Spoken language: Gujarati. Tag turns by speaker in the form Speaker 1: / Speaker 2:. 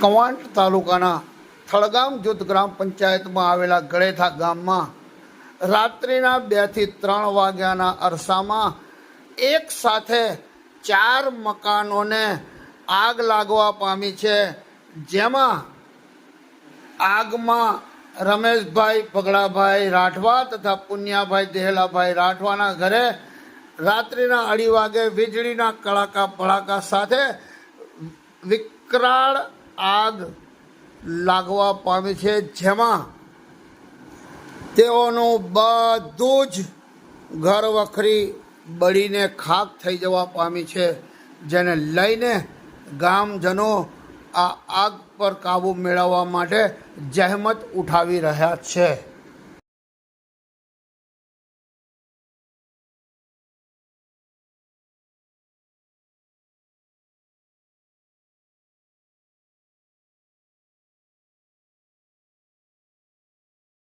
Speaker 1: કવાંટ તાલુકાના થળગામ જૂથ ગ્રામ પંચાયતમાં આવેલા ગળેથા ગામમાં રાત્રિના બેથી ત્રણ વાગ્યાના અરસામાં એક સાથે ચાર મકાનોને આગ લાગવા પામી છે. જેમાં આગમાં રમેશભાઈ પગડાભાઈ રાઠવા તથા પુન્યાભાઈ દેહલાભાઈ રાઠવાના ઘરે રાત્રિના અઢી વાગે વીજળીના કડાકા ભડાકા સાથે વિકરાળ આગ લાગવા પામી છે, જેમાં તેઓનું બધું જ ઘર વખરી બળીને ખાક થઈ જવા પામી છે, જેને લઈને ગામજનો આ આગ પર કાબૂ મેળવવા માટે જહેમત ઉઠાવી રહ્યા છે.